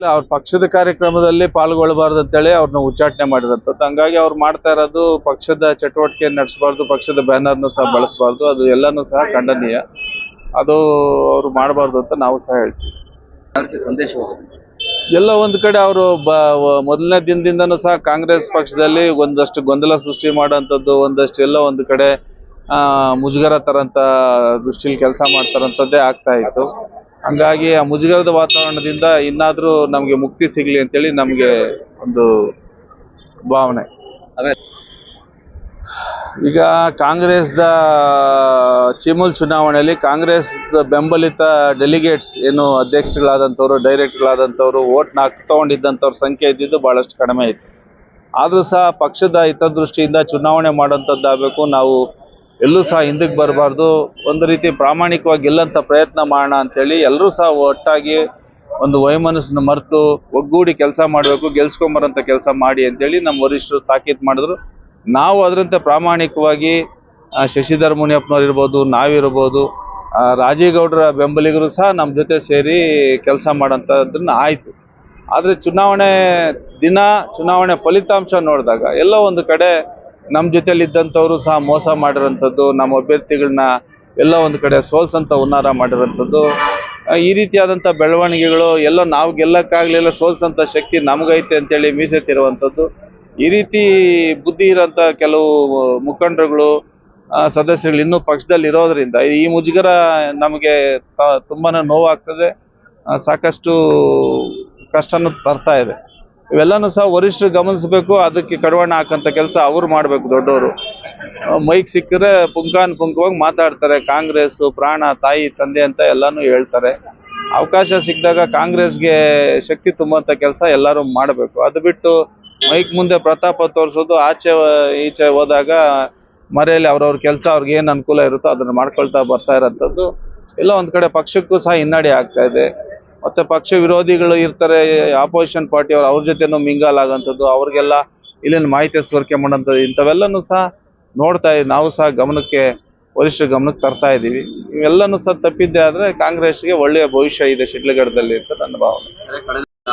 ಅವ್ರ ಪಕ್ಷದ ಕಾರ್ಯಕ್ರಮದಲ್ಲಿ ಪಾಲ್ಗೊಳ್ಳಬಾರ್ದು ಅಂತೇಳಿ ಅವ್ರನ್ನ ಉಚ್ಚಾಟನೆ ಮಾಡಿರಂಥದ್ದು ಹಂಗಾಗಿ ಅವ್ರು ಮಾಡ್ತಾ ಇರೋದು ಪಕ್ಷದ ಚಟುವಟಿಕೆ ನಡೆಸಬಾರ್ದು ಪಕ್ಷದ ಬ್ಯಾನರ್ನು ಸಹ ಬಳಸಬಾರ್ದು ಅದು ಎಲ್ಲಾನು ಸಹ ಖಂಡನೀಯ. ಅದು ಅವ್ರು ಮಾಡಬಾರ್ದು ಅಂತ ನಾವು ಸಹ ಹೇಳ್ತೀವಿ. ಸಂದೇಶ ಎಲ್ಲ ಒಂದು ಕಡೆ ಅವರು ಬ ಮೊದಲನೇ ದಿನದಿಂದನೂ ಸಹ ಕಾಂಗ್ರೆಸ್ ಪಕ್ಷದಲ್ಲಿ ಒಂದಷ್ಟು ಗೊಂದಲ ಸೃಷ್ಟಿ ಮಾಡೋಂಥದ್ದು ಒಂದಷ್ಟು ಎಲ್ಲ ಒಂದು ಕಡೆ ಆ, ಮುಜುಗರ ತರಂತ ದೃಷ್ಟಿಲಿ ಕೆಲಸ ಮಾಡ್ತಾರಂಥದ್ದೇ ಆಗ್ತಾ ಇತ್ತು. ಹಂಗಾಗಿ ಆ ಮುಜುಗರದ ವಾತಾವರಣದಿಂದ ಇನ್ನಾದ್ರೂ ನಮಗೆ ಮುಕ್ತಿ ಸಿಗಲಿ ಅಂತೇಳಿ ನಮಗೆ ಒಂದು ಭಾವನೆ. ಅದೇ. ಈಗ ಕಾಂಗ್ರೆಸ್ದ ಚಿಮುಲ್ ಚುನಾವಣೆಯಲ್ಲಿ ಕಾಂಗ್ರೆಸ್ ಬೆಂಬಲಿತ ಡೆಲಿಗೇಟ್ಸ್ ಏನು ಅಧ್ಯಕ್ಷಗಳಾದಂಥವ್ರು, ಡೈರೆಕ್ಟರ್ಗಳಾದಂಥವ್ರು ಓಟ್ನ ಹಕ್ಕು ತಗೊಂಡಿದ್ದಂಥವ್ರ ಸಂಖ್ಯೆ ಇದ್ದಿದ್ದು ಭಾಳಷ್ಟು ಕಡಿಮೆ ಇತ್ತು ಆದರೂ ಸಹ ಪಕ್ಷದ ಹಿತದೃಷ್ಟಿಯಿಂದ ಚುನಾವಣೆ ಮಾಡೋಂಥದ್ದಾಗಬೇಕು ನಾವು ಎಲ್ಲೂ ಸಹ ಹಿಂದಕ್ಕೆ ಬರಬಾರ್ದು. ಒಂದು ರೀತಿ ಪ್ರಾಮಾಣಿಕವಾಗಿ ಗೆಲ್ಲಂಥ ಪ್ರಯತ್ನ ಮಾಡೋಣ ಅಂತೇಳಿ ಎಲ್ಲರೂ ಸಹ ಒಟ್ಟಾಗಿ ಒಂದು ವೈಮನಸ್ಸನ್ನ ಮರೆತು ಒಗ್ಗೂಡಿ ಕೆಲಸ ಮಾಡಬೇಕು, ಗೆಲ್ಸ್ಕೊಂಬರೋಂಥ ಕೆಲಸ ಮಾಡಿ ಅಂತೇಳಿ ನಮ್ಮ ವರಿಷ್ಠರು ತಾಕೀತು ಮಾಡಿದ್ರು. ನಾವು ಅದರಂತೆ ಪ್ರಾಮಾಣಿಕವಾಗಿ ಶಶಿಧರ್ ಮುನಿಯಪ್ಪನವ್ರು ಇರ್ಬೋದು, ನಾವಿರ್ಬೋದು ರಾಜೇಗೌಡರ ಬೆಂಬಲಿಗರು ಸಹ ನಮ್ಮ ಜೊತೆ ಸೇರಿ ಕೆಲಸ ಮಾಡೋಂಥದ್ದನ್ನು ಆಯಿತು. ಆದರೆ ಚುನಾವಣೆ ದಿನ, ಚುನಾವಣೆ ಫಲಿತಾಂಶ ನೋಡಿದಾಗ ಎಲ್ಲೋ ಒಂದು ಕಡೆ ನಮ್ಮ ಜೊತೆಲಿ ಇದ್ದಂತವರು ಸಹ ಮೋಸ ಮಾಡಿರೋಂಥದ್ದು, ನಮ್ಮ ಅಭ್ಯರ್ಥಿಗಳನ್ನ ಎಲ್ಲ ಒಂದು ಕಡೆ ಸೋಲ್ಸಂತ ಹುನ್ನಾರ ಮಾಡಿರೋಂಥದ್ದು. ಈ ರೀತಿಯಾದಂಥ ಬೆಳವಣಿಗೆಗಳು ಎಲ್ಲ ನಾವು ಗೆಲ್ಲಕ್ಕಾಗಲಿಲ್ಲ, ಸೋಲ್ಸಂತ ಶಕ್ತಿ ನಮಗೈತೆ ಅಂತೇಳಿ ಮೀಸೆತ್ತಿರುವಂಥದ್ದು. ಈ ರೀತಿ ಬುದ್ಧಿ ಇರೋಂಥ ಕೆಲವು ಮುಖಂಡರುಗಳು ಸದಸ್ಯರುಗಳು ಇನ್ನೂ ಪಕ್ಷದಲ್ಲಿ ಇರೋದ್ರಿಂದ ಈ ಮುಜುಗರ ನಮಗೆ ತುಂಬಾ ನೋವಾಗ್ತದೆ. ಸಾಕಷ್ಟು ಕಷ್ಟನೂ ತರ್ತಾ ಇದೆ. ಇವೆಲ್ಲನೂ ಸಹ ವರಿಷ್ಠರು ಗಮನಿಸಬೇಕು, ಅದಕ್ಕೆ ಕಡಿವಾಣ ಹಾಕಂತ ಕೆಲಸ ಅವ್ರು ಮಾಡಬೇಕು ದೊಡ್ಡವರು. ಮೈಕ್ ಸಿಕ್ಕರೆ ಪುಂಕಾನ್ ಪುಂಕವಾಗಿ ಮಾತಾಡ್ತಾರೆ ಕಾಂಗ್ರೆಸ್ ಪ್ರಾಣ, ತಾಯಿ, ತಂದೆ ಅಂತ ಎಲ್ಲಾನು ಹೇಳ್ತಾರೆ. ಅವಕಾಶ ಸಿಕ್ಕಿದಾಗ ಕಾಂಗ್ರೆಸ್ಗೆ ಶಕ್ತಿ ತುಂಬುವಂಥ ಕೆಲಸ ಎಲ್ಲರೂ ಮಾಡಬೇಕು. ಅದು ಬಿಟ್ಟು ಮೈಕ್ ಮುಂದೆ ಪ್ರತಾಪ ತೋರಿಸೋದು, ಆಚೆ, ಈಚೆ ಹೋದಾಗ ಮರೆಯಲ್ಲಿ ಅವ್ರವ್ರ ಕೆಲಸ ಅವ್ರಿಗೆ ಏನು ಅನುಕೂಲ ಇರುತ್ತೋ ಅದನ್ನು ಮಾಡ್ಕೊಳ್ತಾ ಬರ್ತಾ ಇರೋಂಥದ್ದು. ಎಲ್ಲ ಒಂದು ಕಡೆ ಪಕ್ಷಕ್ಕೂ ಸಹ ಹಿನ್ನಡೆ ಆಗ್ತಾ ಇದೆ. ಮತ್ತೆ ಪಕ್ಷ ವಿರೋಧಿಗಳು ಇರ್ತಾರೆ ಆಪೋಸಿಷನ್ ಪಾರ್ಟಿ ಅವರು ಅವ್ರ ಜೊತೆನೂ ಮಿಂಗಲ್ ಆಗೋಂಥದ್ದು ಅವ್ರಿಗೆಲ್ಲ ಇಲ್ಲಿನ ಮಾಹಿತಿ ಸೋರಿಕೆ ಮಾಡೋಂಥದ್ದು ಇಂಥವೆಲ್ಲನೂ ಸಹ ನೋಡ್ತಾ ಇದ್ದೀವಿ ನಾವು ಸಹ ಗಮನಕ್ಕೆ ವರಿಷ್ಠ ಗಮನಕ್ಕೆ ತರ್ತಾ ಇದ್ದೀವಿ. ಇವೆಲ್ಲನೂ ಸಹ ತಪ್ಪಿದ್ದೆ ಆದರೆ ಕಾಂಗ್ರೆಸ್ಗೆ ಒಳ್ಳೆಯ ಭವಿಷ್ಯ ಇದೆ ಶಿಡ್ಲಘಟ್ಟದಲ್ಲಿ ಅಂತ ನನ್ನ ಭಾವನೆ.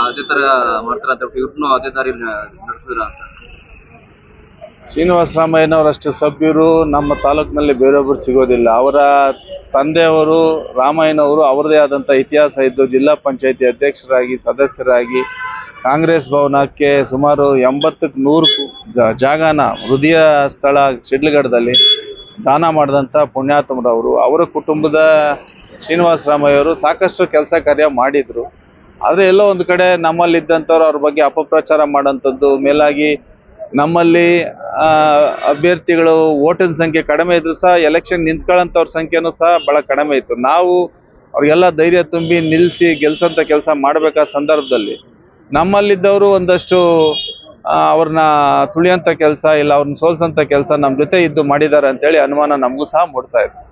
ಅದೇ ತರ ಮಾಡ್ತಾರ ಅಂತ ಇವ್ರನ್ನು ಅದೇ ದಾರಿ ನಡೆಸಿದ್ರ ಅಂತ. ಶ್ರೀನಿವಾಸ ರಾಮಯ್ಯನವರಷ್ಟು ಸಭ್ಯರು ನಮ್ಮ ತಾಲೂಕಿನಲ್ಲಿ ಬೇರೊಬ್ಬರು ಸಿಗೋದಿಲ್ಲ. ಅವರ ತಂದೆಯವರು, ರಾಮಯ್ಯನವರು ಅವರದೇ ಆದಂಥ ಇತಿಹಾಸ ಇದ್ದು ಜಿಲ್ಲಾ ಪಂಚಾಯಿತಿ ಅಧ್ಯಕ್ಷರಾಗಿ, ಸದಸ್ಯರಾಗಿ ಕಾಂಗ್ರೆಸ್ ಭವನಕ್ಕೆ ಸುಮಾರು ಎಂಬತ್ತಕ್ಕೆ ನೂರು ಜಾಗನ ಹೃದಯ ಸ್ಥಳ ಶಿಡ್ಲಘಟ್ಟದಲ್ಲಿ ದಾನ ಮಾಡಿದಂಥ ಪುಣ್ಯಾತ್ಮರವರು. ಅವರ ಕುಟುಂಬದ ಶ್ರೀನಿವಾಸ ರಾಮಯ್ಯವರು ಸಾಕಷ್ಟು ಕೆಲಸ ಕಾರ್ಯ ಮಾಡಿದರು. ಆದರೆ ಎಲ್ಲೋ ಒಂದು ಕಡೆ ನಮ್ಮಲ್ಲಿದ್ದಂಥವ್ರು ಅವ್ರ ಬಗ್ಗೆ ಅಪಪ್ರಚಾರ ಮಾಡೋಂಥದ್ದು ಮೇಲಾಗಿ ನಮ್ಮಲ್ಲಿ ಅಭ್ಯರ್ಥಿಗಳು ಓಟಿನ ಸಂಖ್ಯೆ ಕಡಿಮೆ ಇದ್ರು ಸಹ ಎಲೆಕ್ಷನ್ ನಿಂತ್ಕೊಳ್ಳೋಂಥವ್ರ ಸಂಖ್ಯೆನೂ ಸಹ ಭಾಳ ಕಡಿಮೆ ಇತ್ತು. ನಾವು ಅವ್ರಿಗೆಲ್ಲ ಧೈರ್ಯ ತುಂಬಿ ನಿಲ್ಲಿಸಿ ಗೆಲ್ಸೋಂಥ ಕೆಲಸ ಮಾಡಬೇಕಾದ ಸಂದರ್ಭದಲ್ಲಿ ನಮ್ಮಲ್ಲಿದ್ದವರು ಒಂದಷ್ಟು ಅವ್ರನ್ನ ತುಳಿಯೋಂಥ ಕೆಲಸ ಇಲ್ಲ, ಅವ್ರನ್ನ ಸೋಲ್ಸೋಂಥ ಕೆಲಸ ನಮ್ಮ ಜೊತೆ ಇದ್ದು ಮಾಡಿದ್ದಾರೆ ಅಂತೇಳಿ ಅನುಮಾನ ನಮಗೂ ಸಹ ಮೂಡ್ತಾ ಇದೆ